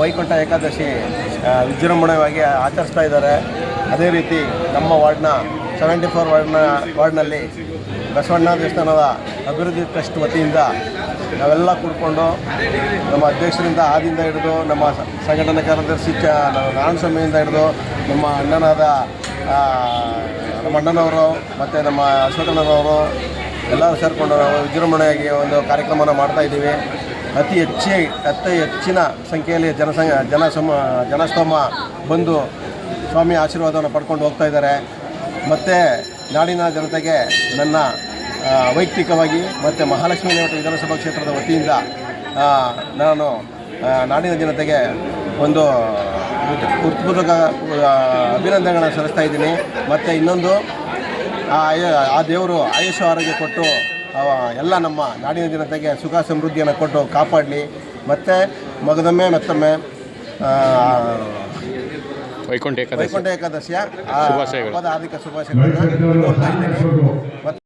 ವೈಕುಂಠ ಏಕಾದಶಿ ವಿಜೃಂಭಣೆಯಾಗಿ ಆಚರಿಸ್ತಾ ಇದ್ದಾರೆ. ಅದೇ ರೀತಿ ನಮ್ಮ ವಾರ್ಡ್ನ ಸೆವೆಂಟಿ ಫೋರ್ ವಾರ್ಡ್ನ, ವಾರ್ಡ್ನಲ್ಲಿ ಬಸವಣ್ಣ ದೇವಸ್ಥಾನದ ಅಭಿವೃದ್ಧಿ ಟ್ರಸ್ಟ್ ವತಿಯಿಂದ ನಾವೆಲ್ಲ ಕೂಡ್ಕೊಂಡು ನಮ್ಮ ಅಧ್ಯಕ್ಷರಿಂದ ಆದಿಂದ ಹಿಡಿದು ನಮ್ಮ ಸಂಘಟನೆ ಕಾರ್ಯದರ್ಶಿ ಚ ನಾರಾಯಣಸ್ವಾಮಿಯಿಂದ ಹಿಡಿದು ನಮ್ಮ ಅಣ್ಣನಾದ ನಮ್ಮ ಅಣ್ಣನವರು ಮತ್ತು ನಮ್ಮ ಅಶ್ವಥಣ್ಣನವರು ಎಲ್ಲರೂ ಸೇರಿಕೊಂಡು ನಾವು ವಿಜೃಂಭಣೆಯಾಗಿ ಒಂದು ಕಾರ್ಯಕ್ರಮನ ಮಾಡ್ತಾ ಇದ್ದೀವಿ. ಅತಿ ಹೆಚ್ಚಿ, ಅತಿ ಹೆಚ್ಚಿನ ಸಂಖ್ಯೆಯಲ್ಲಿ ಜನಸಂಘ ಜನಸಮ, ಜನಸ್ತೋಮ ಬಂದು ಸ್ವಾಮಿ ಆಶೀರ್ವಾದವನ್ನು ಪಡ್ಕೊಂಡು ಹೋಗ್ತಾ ಇದ್ದಾರೆ. ಮತ್ತು ನಾಡಿನ ಜನತೆಗೆ ನನ್ನ ವೈಯಕ್ತಿಕವಾಗಿ ಮತ್ತು ಮಹಾಲಕ್ಷ್ಮೀ ಲೇಔಟ್ ವಿಧಾನಸಭಾ ಕ್ಷೇತ್ರದ ವತಿಯಿಂದ ನಾನು ನಾಡಿನ ಜನತೆಗೆ ಒಂದು ಹೃತ್ಪೂರ್ವಕ ಅಭಿನಂದನೆಗಳನ್ನು ಸಲ್ಲಿಸ್ತಾ ಇದ್ದೀನಿ. ಮತ್ತು ಇನ್ನೊಂದು, ಆ ದೇವರು ಆಯುಷ ಆರೋಗ್ಯ ಕೊಟ್ಟು ಎಲ್ಲ ನಮ್ಮ ನಾಡಿನ ಜನತೆಗೆ ಸುಖ ಸಮೃದ್ಧಿಯನ್ನು ಕೊಟ್ಟು ಕಾಪಾಡಲಿ. ಮತ್ತು ಮಗದೊಮ್ಮೆ ಮತ್ತೊಮ್ಮೆ ವೈಕುಂಠ ಏಕಾದಶಿ. ವೈಕುಂಠ ಏಕಾದಶಿಯ ಶುಭಾಶಯಗಳು. ಹಾರ್ದಿಕ ಶುಭಾಶಯಗಳನ್ನು ಮತ್ತು